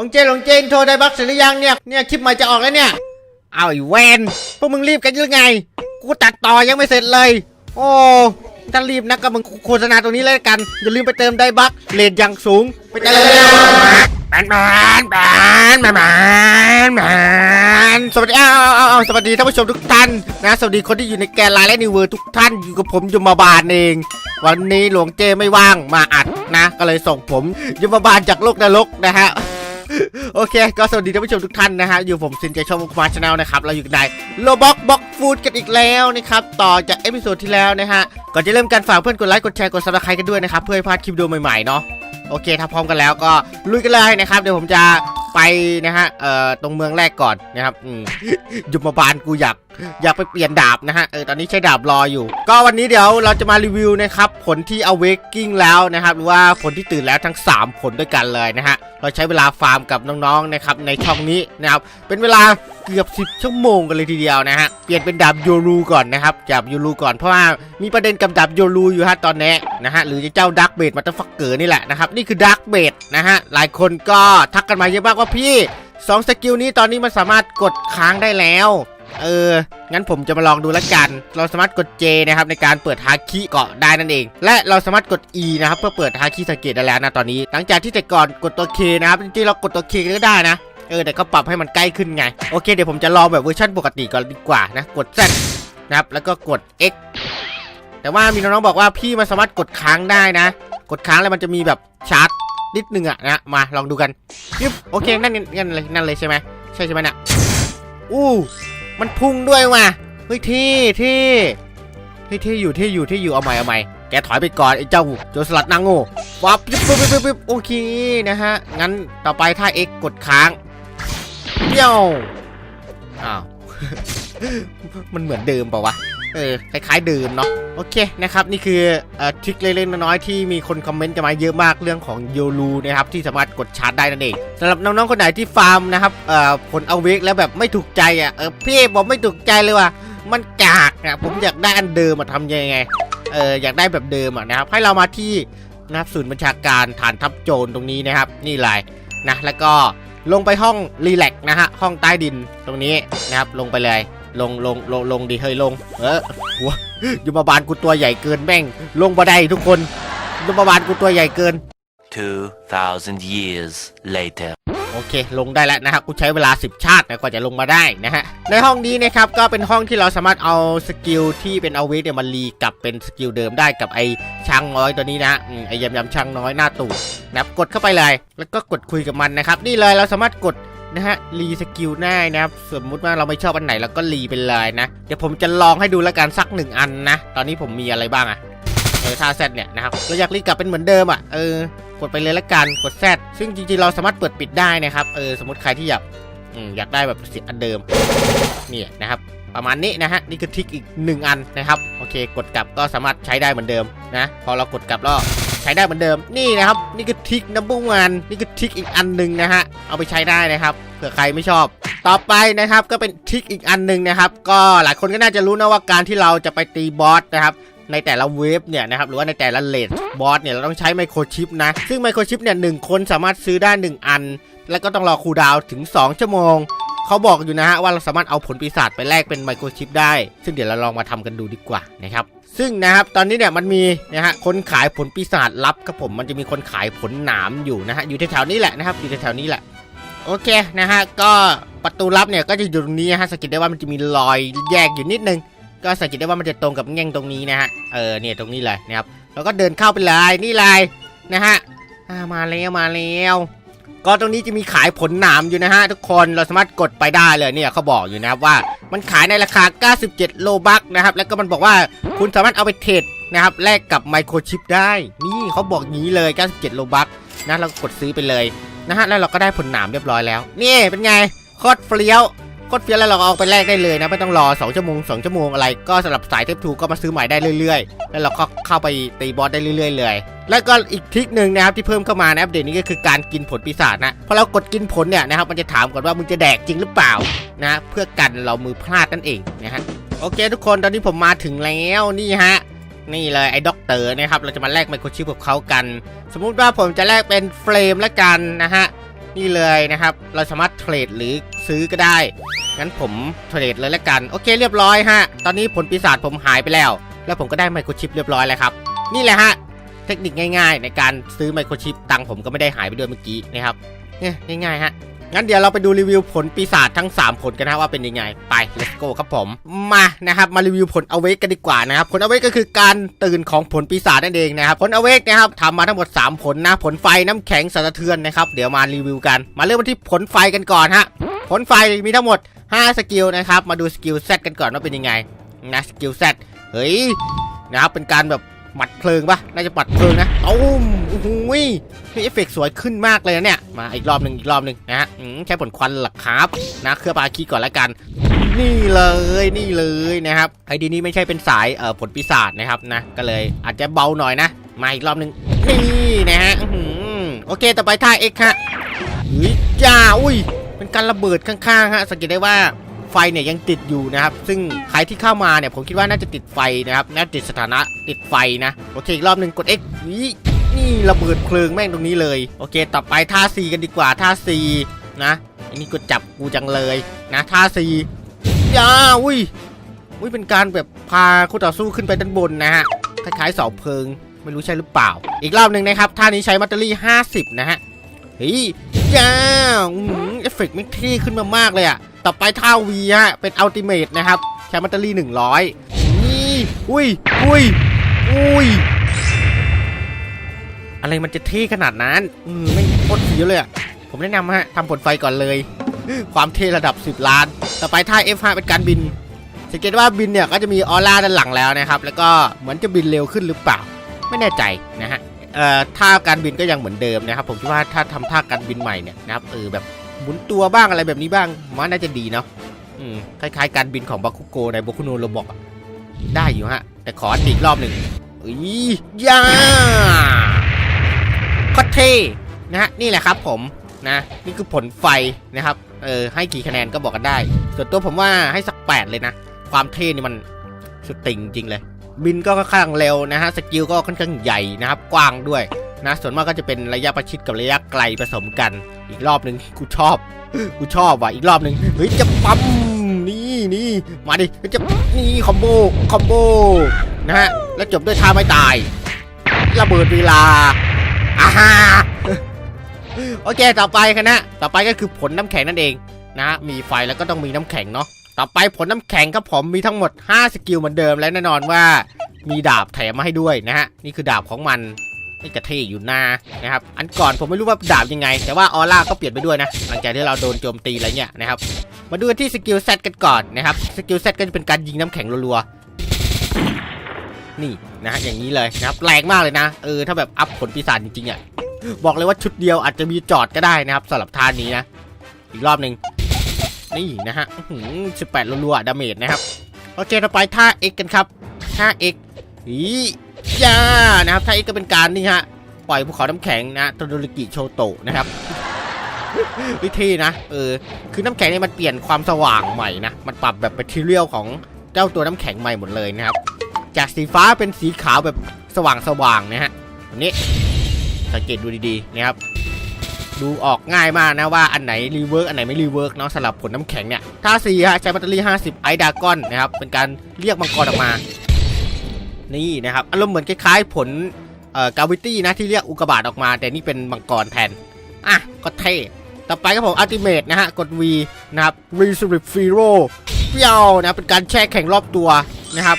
ลงเจนลงเจนโทรได้บักเสร็จหรือยังเนี่ย เนี่ยคลิปใหม่จะออกแล้วเนี่ย เอาไอ้เวนพวกมึงรีบกันยังไง กูตัดต่อยังไม่เสร็จเลย โอ้ถ้ารีบนะก็มึงโฆษณาตรงนี้เลยละกัน อย่าลืมไปเติมได้บักเลทอย่างสูง ไปเติมเลยแบนแบนแบนแบนแบนแบนสวัสดีอ้าวอ้าวอ้าวสวัสดีท่านผู้ชมทุกท่านนะสวัสดีคนที่อยู่ในแกนไลน์และนิวเวอร์ทุกท่านอยู่กับผมยมบาลเอง วันนี้หลวงเจไม่ว่างมาอัดนะ ก็เลยส่งผมยมบาลจากโลกนรกนะฮะ โอเค ก็สวัสดีท่านผู้ชมทุกท่านนะฮะ อยู่ผมซินเจชอมุกมาชาแนลนะครับ เราอยู่ในโลบ็อกบ็อกฟูดกันอีกแล้วนะครับ ต่อจากเอพิโซดที่แล้วนะฮะ ก่อนจะเริ่มการฝากเพื่อนกดไลค์ กดแชร์ กดซับสไครต์กันด้วยนะครับ เพื่อให้พลาดคลิปดูใหม่ๆเนาะ โอเค ถ้าพร้อมกันแล้วก็ลุยกันเลยนะครับ เดี๋ยวผมจะ ไปนะฮะ เอ่อ ตรงเมืองแรกก่อนนะครับอืมยมบาลกูอยากอยากไปเปลี่ยนดาบนะฮะ เออ ตอนนี้ใช้ดาบรออยู่ ก็วันนี้เดี๋ยวเราจะมารีวิวนะครับ ผลที่ awakening แล้วนะครับ หรือว่าผลที่ตื่นแล้วทั้ง 3 ผลด้วยกันเลยนะฮะ เราใช้เวลาฟาร์มกับน้องๆนะครับในช่องนี้นะครับ เป็นเวลาเกือบ 10 ชั่วโมงกันเลยทีเดียวนะฮะ เปลี่ยนเป็นดาบโยรูก่อนนะครับ ดาบโยรูก่อน เพราะว่ามีประเด็นกับดาบโยรูอยู่ฮะตอนนี้นะฮะ หรือเจ้าดักเบดมาตฟักเกอร์นี่แหละนะครับ นี่คือดักเบดนะฮะ หลายคนก็ทักกันมาเยอะมากว่าพี่สองสกิลนี้ตอนนี้มันสามารถกดค้างได้แล้ว เออ งั้นผมจะมาลองดูละกัน เราสามารถกด J นะครับในการเปิดฮาคิเกาะได้นั่นเอง และเราสามารถกด E นะครับเพื่อเปิดฮาคิสเกตได้แล้วนะตอนนี้ หลังจากที่แต่ก่อนกดตัว K นะครับจริงๆเรากดตัว K ก็ได้นะ เออแต่ก็ปรับให้มันใกล้ขึ้นไง โอเคเดี๋ยวผมจะลองแบบเวอร์ชันปกติก่อนดีกว่านะ กด Z นะครับแล้วก็กด X แต่ว่ามีน้องๆบอกว่าพี่มันสามารถกดค้างได้นะ กดค้างแล้วมันจะมีแบบชาร์จ นิดนึงอะนะมาลองดูกันยึบโอเคนั่นนั่นเลยนั่นเลยใช่ไหมใช่ใช่ไหมเนี่ยอู้มันพุ่งด้วยว่ะเฮ้ยเท่เท่เฮ้ยเท่อยู่เท่อยู่เท่อยู่เอาใหม่เอาใหม่แกถอยไปก่อนไอ้เจ้าโจรสลัดนางโง่วับปึ๊บปึ๊บปึ๊บปึ๊บโอเคนะฮะงั้นต่อไปถ้า X กดค้างเปี้ยวอ้าวมันเหมือนเดิมเปล่าวะ เออคล้ายๆเดิมเนาะโอเคนะครับนี่คือเอ่อทริคเล็กๆน้อยๆที่มีคนคอมเมนต์กันมาเยอะมากเรื่องของโยลูนะครับที่สามารถกดชาร์จได้นั่นเองสำหรับน้องๆคนไหนที่ฟาร์มนะครับเอ่อผลเอาเวกแล้วแบบไม่ถูกใจอะเออพี่ผมไม่ถูกใจเลยว่ะมันกากอะผมอยากได้อันเดิมมาทำยังไงเอออยากได้แบบเดิมอะนะครับให้เรามาที่นะครับศูนย์บัญชาการฐานทัพโจรตรงนี้นะครับ นี่เลยนะแล้วก็ลงไปห้องรีแลกซ์นะฮะห้องใต้ดินตรงนี้นะครับลงไปเลย ลงลงลงลงดีเฮ้ยลง เออหัวยมบาลกูตัวใหญ่เกินแม่ง ลงบันไดทุกคนยมบาลกูตัวใหญ่เกิน 2,000 years later. โอเค ลงได้แล้วนะครับกูใช้เวลา 10 ชาตินะกว่าจะลงมาได้นะฮะ ในห้องนี้นะครับ ก็เป็นห้องที่เราสามารถเอาสกิลที่เป็นเอาเวทเนี่ยมารีกลับเป็นสกิลเดิมได้กับไอ้ช้างน้อยตัวนี้นะอืมไอ้ยำยำช้างน้อยหน้าตูดนะครับกดเข้าไปเลย แล้วก็กดคุยกับมันนะครับ นี่เลยเราสามารถกด นะฮะรีสกิลได้นะครับสมมุติว่าเราไม่ชอบอันไหนเราก็รีไปเลยนะ เดี๋ยวผมจะลองให้ดูแล้วกันสักหนึ่งอันนะ ตอนนี้ผมมีอะไรบ้างอะเออท่าแซดเนี่ยนะครับเราอยากรีกลับเป็นเหมือนเดิมอะเออกดไปเลยละกันกดแซดซึ่งจริงๆเราสามารถเปิดปิดได้นะครับเออสมมติใครที่อยากอยากได้แบบสิอันเดิมเนี่ยนะครับประมาณนี้นะฮะนี่คือทิกอีกหนึ่งอันนะครับ โอเค กดกลับก็สามารถใช้ได้เหมือนเดิมนะ พอเรากดกลับแล้ว ใช้ได้เหมือนเดิมนี่นะครับ นี่คือทิกนัมเบอร์วันนี่คือทิกอีกอันหนึ่งนะฮะเอาไปใช้ได้นะครับเผื่อใครไม่ชอบ ต่อไปนะครับก็เป็นทิกอีกอันหนึ่งนะครับ ก็หลายคนก็น่าจะรู้นะว่าการที่เราจะไปตีบอสนะครับในแต่ละเวฟเนี่ยนะครับหรือว่าในแต่ละเลดบอสเนี่ยเราต้องใช้ไมโครชิปนะซึ่งไมโครชิปเนี่ยหนึ่งคนสามารถซื้อได้ 1 อัน แล้วก็ต้องรอคูดาวถึง 2 ชั่วโมง เขาบอกอยู่นะฮะว่าเราสามารถเอาผลปีศาจไปแลกเป็นไมโครชิปได้ ซึ่งเดี๋ยวเราลองมาทำกันดูดีกว่านะครับซึ่งนะครับตอนนี้เนี่ยมันมีนะฮะคนขายผลปีศาจลับครับผมมันจะมีคนขายผลหนามอยู่นะฮะอยู่แถวๆนี้แหละนะครับอยู่แถวๆนี้แหละโอเคนะฮะก็ประตูลับเนี่ยก็จะอยู่ตรงนี้นะฮะสังเกตได้ว่ามันจะมีรอยแยกอยู่นิดนึง ก็สังเกตได้ว่ามันจะตรงกับแง่งตรงนี้นะฮะเออเนี่ยตรงนี้เลยนะครับแล้วก็เดินเข้าไปเลยนี่เลยนะฮะมาแล้วมาแล้ว ก็ตรงนี้จะมีขายผลหนามอยู่นะฮะทุกคนเราสามารถกดไปได้เลยเนี่ยเขาบอกอยู่นะครับว่ามันขายในราคา 97 โลบักนะครับ แล้วก็มันบอกว่าคุณสามารถเอาไปเทรดนะครับแลกกับไมโครชิปได้ นี่เขาบอกงี้เลย 97 โลบักนะเราก็กดซื้อไปเลยนะฮะแล้วเราก็ได้ผลหนามเรียบร้อยแล้ว นี่เป็นไงโคตรเฟี้ยว โคตรเฟี้ยวแล้วเราเอาไปแลกได้เลยนะ ไม่ต้องรอ2ชั่วโมง2ชั่วโมงอะไร ก็สำหรับสายเทปทูก็มาซื้อใหม่ได้เรื่อยๆ แล้วเราก็เข้าไปตีบอสได้เรื่อยๆเลยแล้วก็อีกทริคหนึ่งนะครับที่เพิ่มเข้ามาในอัปเดตนี้ก็คือการกินผลปีศาจนะพอเรากดกินผลเนี่ยนะครับมันจะถามก่อนว่ามึงจะแดกจริงหรือเปล่านะเพื่อกันเรามือพลาดนั่นเองนะฮะโอเค ทุกคนตอนนี้ผมมาถึงแล้วนี่ฮะนี่เลยไอ้ด็อกเตอร์นะครับเราจะมาแลกไมโครชิปกับเขากัน สมมุติว่าผมจะแลกเป็นเฟรมละกันนะฮะนี่เลยนะครับเราสามารถเทรดหรือ ซื้อก็ได้ งั้นผมเทรดเลยละกัน โอเคเรียบร้อยฮะ ตอนนี้ผลปีศาจผมหายไปแล้ว แล้วผมก็ได้ไมโครชิปเรียบร้อยแล้วครับ นี่แหละฮะ เทคนิคง่ายๆ ในการซื้อไมโครชิปตังผมก็ไม่ได้หายไปด้วยเมื่อกี้นะครับ เนี่ยง่ายๆฮะ งั้นเดี๋ยวเราไปดูรีวิวผลปีศาจทั้ง 3 ผลกันนะว่าเป็นยังไง ไป let's go ครับผม มานะครับ มารีวิวผลเอเวกกันดีกว่านะครับ ผลเอเวกก็คือการตื่นของผลปีศาจนั่นเองนะครับ ผลเอเวกนะครับทำมาทั้งหมด 3 ผลนะ ผลไฟ น้ำแข็งสะเทือนนะครับ เดี๋ยวมารีวิวกัน มาเริ่มที่ผลไฟกันก่อนฮะ ผลไฟมีทั้งหมด 5 สกิลนะครับ มาดูสกิล Z กันก่อนว่าเป็นยังไงนะสกิล Z เฮ้ยนะครับเป็นการแบบหมัดเพลิงปะน่าจะปัดเพลิงนะตุ้มโอ้โหยนี่เอฟเฟกต์สวยขึ้นมากเลยนะเนี่ย มาอีกรอบหนึ่งอีกรอบหนึ่งนะฮะอืมใช้ผลควันหลักครับ นะเครื่องปาคีก่อนและกัน นี่เลยนี่เลยนะครับไอดีนี้ไม่ใช่เป็นสายเอ่อผลปีศาจนะครับนะ ก็เลยอาจจะเบาหน่อยนะ มาอีกรอบหนึ่งนี่นะฮะอื้อหือโอเคต่อไปท่า X ฮะเฮ้ยจ้าอุ้ย เป็นการระเบิดข้างๆฮะสังเกตได้ว่าไฟเนี่ยยังติดอยู่นะครับ ซึ่งใครที่เข้ามาเนี่ยผมคิดว่าน่าจะติดไฟนะครับ น่าติดสถานะติดไฟนะ โอเคอีกรอบหนึ่งกด X นี่นี่ระเบิดเพลิงแม่งตรงนี้เลย โอเค ต่อไปท่า C กันดีกว่าท่า C นะอันนี้ก็จับกูจังเลยนะท่า C ย่าอุ้ยอุ้ยเป็นการแบบพาคู่ต่อสู้ขึ้นไปด้านบนนะฮะคล้ายๆเสาเพลิง ไม่รู้ใช่หรือเปล่า อีกรอบหนึ่งนะครับท่านี้ใช้แบตเตอรี่ 50 นะฮะเฮ้ย จ้าเอฟเฟกต์ไม่เท่ขึ้นมามากเลยอะต่อไปท่าวีฮะ เป็นอัลติเมทนะครับ ใช้แบตเตอรี่ 100 นี่ อุ้ย อุ้ย อุ้ย อะไรมันจะเท่ขนาดนั้น อืมไม่โคตรเสียวเลยอะผมแนะนำฮะทำผลไฟก่อนเลย ความเท่ระดับ 10 ล้าน ต่อไปท่า F5 เป็นการบิน สังเกตว่าบินเนี่ยก็จะมีออร่าด้านหลังแล้วนะครับ แล้วก็เหมือนจะบินเร็วขึ้นหรือเปล่า ไม่แน่ใจนะฮะ ท่าการบินก็ยังเหมือนเดิมนะครับ ผมคิดว่าถ้าทำท่าการบินใหม่เนี่ยนะครับเออแบบหมุนตัวบ้างอะไรแบบนี้บ้างมว่าน่าจะดีเนาะคล้ายๆ การบินของบาคุโกในโบคุโนโรบอกได้อยู่ฮะ แต่ขออีกรอบหนึ่งอุ้ยย่าโคตรเท่นะฮะนี่แหละครับผมนะนี่คือผลไฟนะครับเออให้กี่คะแนนก็บอกกันได้ ส่วนตัวผมว่าให้สักแปดเลยนะ ความเท่นี่มันสุดติ่งจริงเลย บินก็ค่อนข้างเร็วนะฮะสกิลก็ค่อนข้างใหญ่นะครับกว้างด้วยนะส่วนมากก็จะเป็นระยะประชิดกับระยะไกลผสมกัน อีกรอบหนึ่งกูชอบกูชอบว่ะอีกรอบหนึ่งเฮ้ยจะปั๊มนี่นี่มาดิจะนี่คอมโบคอมโบนะฮะแล้วจบด้วยท่าไม่ตายระเบิดเวลาอ่าฮะโอเคต่อไปกันนะต่อไปก็คือผลน้ำแข็งนั่นเองนะฮะมีไฟแล้วก็ต้องมีน้ำแข็งเนาะ ต่อไปผลน้ำแข็งครับผมมีทั้งหมด 5 สกิลเหมือนเดิมและแน่นอนว่ามีดาบแถมมาให้ด้วยนะฮะ นี่คือดาบของมันนี่กระเทอยู่หน้านะครับ อันก่อนผมไม่รู้ว่าดาบยังไง แต่ว่าออร่าก็เปลี่ยนไปด้วยนะ หลังจากที่เราโดนโจมตีอะไรเงี้ยนะครับ มาดูกันที่สกิลเซตกันก่อนนะครับ สกิลเซตก็จะเป็นการยิงน้ำแข็งรัวๆ นี่นะฮะอย่างนี้เลยนะครับ แรงมากเลยนะ เออถ้าแบบอัพผลปีศาจจริงๆอะ บอกเลยว่าชุดเดียวอาจจะมีจอดก็ได้นะครับสำหรับท่านนี้นะ อีกรอบหนึ่ง นี่นะฮะสิบแปดรัวๆดาเมจนะครับ โอเคต่อไปท่า X กันครับท่า X อีย่านะครับท่า X ก็เป็นการนี่ฮะ ปล่อยภูเขาน้ำแข็งนะตโดริกิโชโตะนะครับ วิธีนะ เออ คือน้ำแข็งเนี่ยมันเปลี่ยนความสว่างใหม่นะ มันปรับแบบแมทเทียลของเจ้าตัวน้ำแข็งใหม่หมดเลยนะครับ จากสีฟ้าเป็นสีขาวแบบสว่างๆนะฮะแบบนี้สังเกตดูดีๆนะครับ ดูออกง่ายมากนะว่าอันไหนรีเวิร์กอันไหนไม่รีเวิร์กเนาะสำหรับผลน้ำแข็งเนี่ยท่าสี่ฮะใช้แบตเตอรี่50 ไอดากอนนะครับเป็นการเรียกมังกรออกมา นี่นะครับอารมณ์เหมือนคล้ายๆผลเอ่อกาวิตี้นะที่เรียกอุกบาตออกมา แต่นี่เป็นมังกรแทนอะก็เท่ต่อไปก็ผมอัลติเมทนะฮะกด V นะครับ r e s u r r e c t f e r o เปรี้ยวนะเป็นการแช่แข็งรอบตัวนะครับ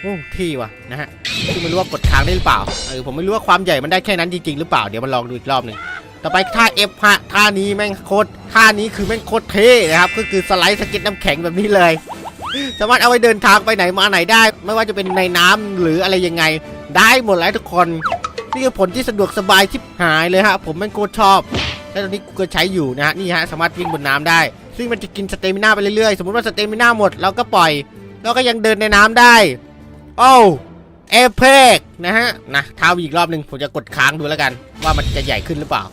โอ้ที่ว่ะนะฮะที่ไม่รู้ว่ากดค้างได้หรือเปล่าเออผมไม่รู้ว่าความใหญ่มันได้แค่นั้นจริงๆหรือเปล่าเดี๋ยวมาลองดูอีกรอบหนึ่ง ต่อไปท่า F ฮะท่านี้แม่งโคตรท่านี้คือแม่งโคตรเท่นะครับ ก็คือสไลด์สเก็ตน้ำแข็งแบบนี้เลย สามารถเอาไปเดินทางไปไหนมาไหนได้ ไม่ว่าจะเป็นในน้ำหรืออะไรยังไง ได้หมดแล้วทุกคน นี่คือผลที่สะดวกสบายทิบหายเลยฮะ ผมแม่งโคตรชอบ และตอนนี้กูก็ใช้อยู่นะฮะ นี่ฮะ สามารถวิ่งบนน้ำได้ ซึ่งมันจะกินสเตมิน่าไปเรื่อยๆ สมมติว่าสเตมิน่าหมดเราก็ปล่อย แล้วก็ยังเดินในน้ำได้ โอ้เอเพกนะฮะ นะท้าอีกรอบหนึ่งผมจะกดค้างดูแล้วกัน ว่ามันจะใหญ่ขึ้นหรือเปล่า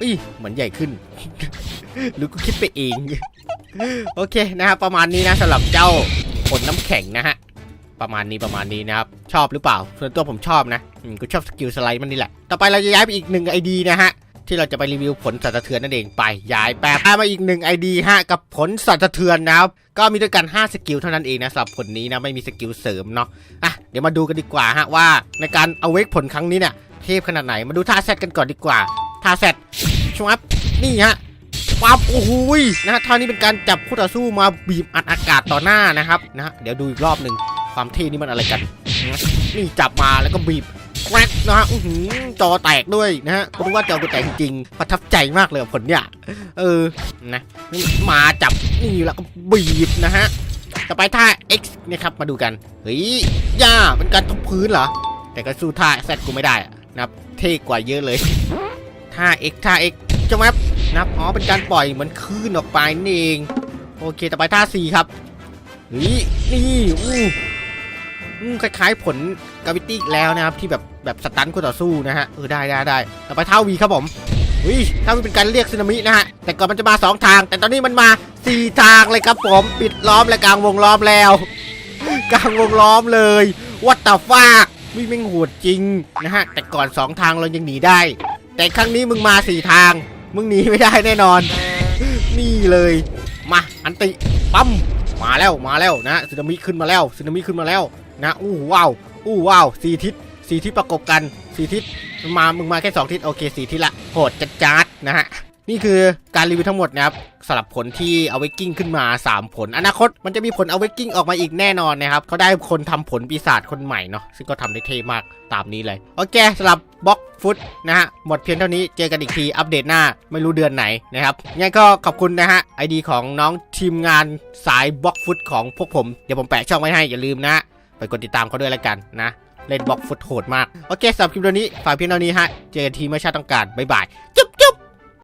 อุ้ยเหมือนใหญ่ขึ้น หรือกูคิดไปเอง โอเคนะครับประมาณนี้นะสำหรับเจ้าผลน้ำแข็งนะฮะประมาณนี้ประมาณนี้นะครับ ชอบหรือเปล่า ส่วนตัวผมชอบนะอืมกูชอบสกิลสไลด์มันนี่แหละ ต่อไปเราจะย้ายไปอีกหนึ่งไอดีนะฮะ ที่เราจะไปรีวิวผลสั่นสะเทือนนั่นเองไป ย้ายแป๊บมาอีกหนึ่ง ID ฮะกับผลสั่นสะเทือนนะครับ ก็มีด้วยกัน 5 สกิลเท่านั้นเองนะสำหรับผลนี้นะไม่มีสกิลเสริมเนาะอะเดี๋ยวมาดูกันดีกว่าฮะว่าในการเอาเวกผลครั้งนี้เนี่ยเทพขนาดไหนมาดูท่าแซดกันก่อนดีกว่าท่าแซด ชวับนี่ฮะปั๊บโอ้โหนะฮะท่านี้เป็นการจับคู่ต่อสู้มาบีบอัดอากาศต่อหน้านะครับนะฮะเดี๋ยวดูอีกรอบหนึ่งความเท่นี่มันอะไรกันนี่จับมาแล้วก็บีบแกรกนะฮะอื้อหือจอแตกด้วยนะฮะรู้ว่าจอกูแตกจริงประทับใจมากเลยผลเนี่ยเออนะมาจับนี่แล้วก็บีบนะฮะต่อไปท่า X นี่ยครับมาดูกันเฮ้ยย่าเป็นการทุบพื้นเหรอ แต่ก็สู้ท่า Z กูไม่ได้นะครับเท่กว่าเยอะเลยท่า X ท่า X จะแมบนะครับ อ๋อ เป็นการปล่อยเหมือนคลื่นออกไปนี่เอง โอเค ต่อไปท่า C ครับเฮ้ยนี่อู้คล้ายๆผลกาวิตี้แล้วนะครับ ที่แบบแบบสตันคู่ต่อสู้นะฮะ เออ ได้ได้ได้ต่อไปท่า V ครับผมเฮ้ยถ้ามันเป็นการเรียกสึนามินะฮะ แต่ก่อนมันจะมา 2 ทาง แต่ตอนนี้มันมา 4 ทางเลยครับผม ปิดล้อมและกลางวงล้อมแล้ว กลางวงล้อมเลยวัตตาฟากวิ่งแม่งโหดจริงนะฮะ แต่ก่อน 2 ทางเรายังหนีได้ แต่ครั้งนี้มึงมา 4 ทาง มึงหนีไม่ได้แน่นอน นี่เลย มาอันติปั๊มมาแล้วมาแล้วนะสึนามิขึ้นมาแล้วสึนามิขึ้นมาแล้วนะอู้ว้าวอู้ว้าวสี่ทิศสี่ทิศประกบกันสี่ทิศมามึงมาแค่สองทิศโอเคสี่ทิศละโหดจัดจัดนะฮะ นี่คือการรีวิวทั้งหมดนะครับสำหรับผลที่เอาเวกกิ้งขึ้นมา 3 ผล อนาคตมันจะมีผลเอาเวกกิ้งออกมาอีกแน่นอนนะครับเขาได้คนทำผลปีศาจคนใหม่เนาะซึ่งก็ทำได้เท่มากตามนี้เลย โอเคสำหรับบล็อกฟุตนะฮะ หมดเพียงเท่านี้เจอกันอีกทีอัปเดตหน้าไม่รู้เดือนไหนนะครับงั้นก็ขอบคุณนะฮะไอดีของน้องทีมงานสายบล็อกฟุตของพวกผม เดี๋ยวผมแปะช่องไว้ให้อย่าลืมนะ ไปกดติดตามเขาด้วยแล้วกันนะเล่นบล็อกฟุตโหดมากโอเคสำหรับคลิปตัวนี้ฝากเพียงเท่านี้ฮะเจอกันทีเมื่อชาติต้องการบ๊ายบายจุ๊บ